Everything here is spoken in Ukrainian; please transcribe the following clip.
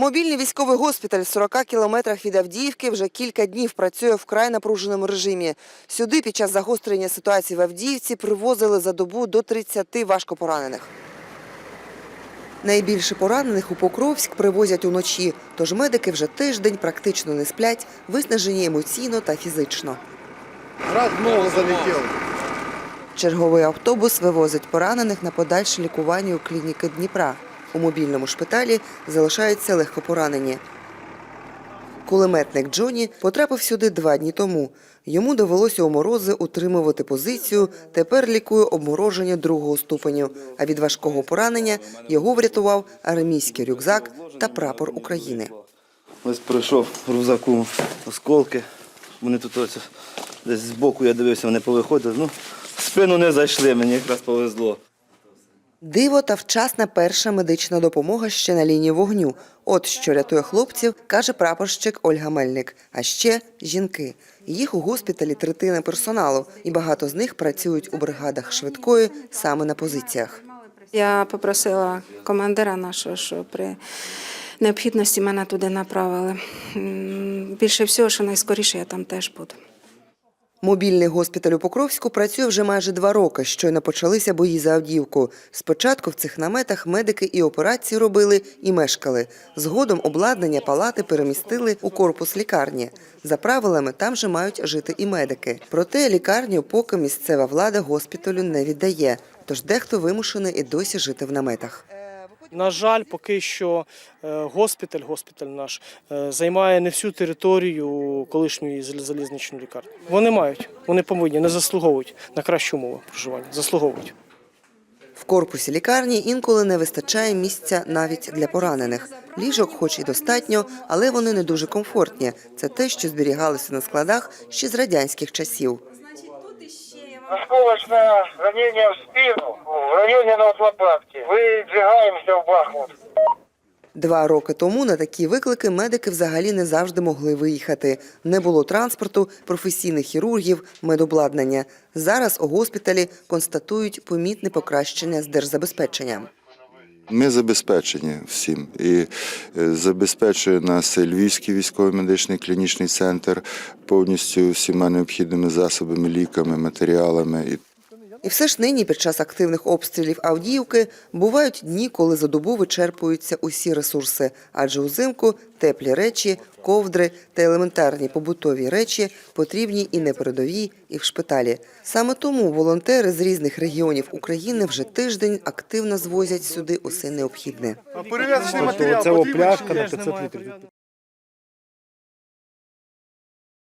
Мобільний військовий госпіталь в 40 кілометрах від Авдіївки вже кілька днів працює в вкрай напруженому режимі. Сюди під час загострення ситуації в Авдіївці привозили за добу до 30 важкопоранених. Найбільше поранених у Покровськ привозять уночі, тож медики вже тиждень практично не сплять, виснажені емоційно та фізично. Раз ногу залетел. Черговий автобус вивозить поранених на подальше лікування у клініки Дніпра. У мобільному шпиталі залишаються легкопоранені. Кулеметник Джоні потрапив сюди два дні тому. Йому довелося у морози утримувати позицію. Тепер лікує обмороження другого ступеню. А від важкого поранення його врятував армійський рюкзак та прапор України. Ось пройшов рюкзаку осколки. Вони тут ось десь збоку я дивився, вони повиходили. Ну, спину не зайшли, мені якраз повезло. Диво та вчасна перша медична допомога ще на лінії вогню. От що рятує хлопців, каже прапорщик Ольга Мельник. А ще жінки. Їх у госпіталі третина персоналу, і багато з них працюють у бригадах швидкої саме на позиціях. Я попросила командира нашого, що при необхідності мене туди направили. Більше всього, що найскоріше я там теж буду. Мобільний госпіталь у Покровську працює вже майже два роки. Щойно почалися бої за Авдіївку. Спочатку в цих наметах медики і операції робили, і мешкали. Згодом обладнання палати перемістили у корпус лікарні. За правилами, там же мають жити і медики. Проте лікарню поки місцева влада госпіталю не віддає. Тож дехто вимушений і досі жити в наметах. На жаль, поки що е, госпіталь, госпіталь наш е, займає не всю територію колишньої залізничної лікарні. Вони мають, вони повинні, не заслуговують на кращу умову проживання. Заслуговують. В корпусі лікарні інколи не вистачає місця навіть для поранених. Ліжок, хоч і достатньо, але вони не дуже комфортні. Це те, що зберігалося на складах ще з радянських часів. Осколочное ранение в спину в районе Новослободки. Выдвигаемся в Бахмут. Два роки тому на такі виклики медики взагалі не завжди могли виїхати. Не було транспорту, професійних хірургів, медобладнання. Зараз у госпіталі констатують помітне покращення з держзабезпеченням. Ми забезпечені всім. І е, забезпечує нас Львівський військовий медичний клінічний центр повністю всіма необхідними засобами, ліками, матеріалами. І І все ж нині під час активних обстрілів Авдіївки бувають дні, коли за добу вичерпуються усі ресурси, адже узимку теплі речі, ковдри та елементарні побутові речі потрібні і на передовій, і в шпиталі. Саме тому волонтери з різних регіонів України вже тиждень активно звозять сюди усе необхідне. А перевязочный материал Це потрібен пляшка на 500 літрів.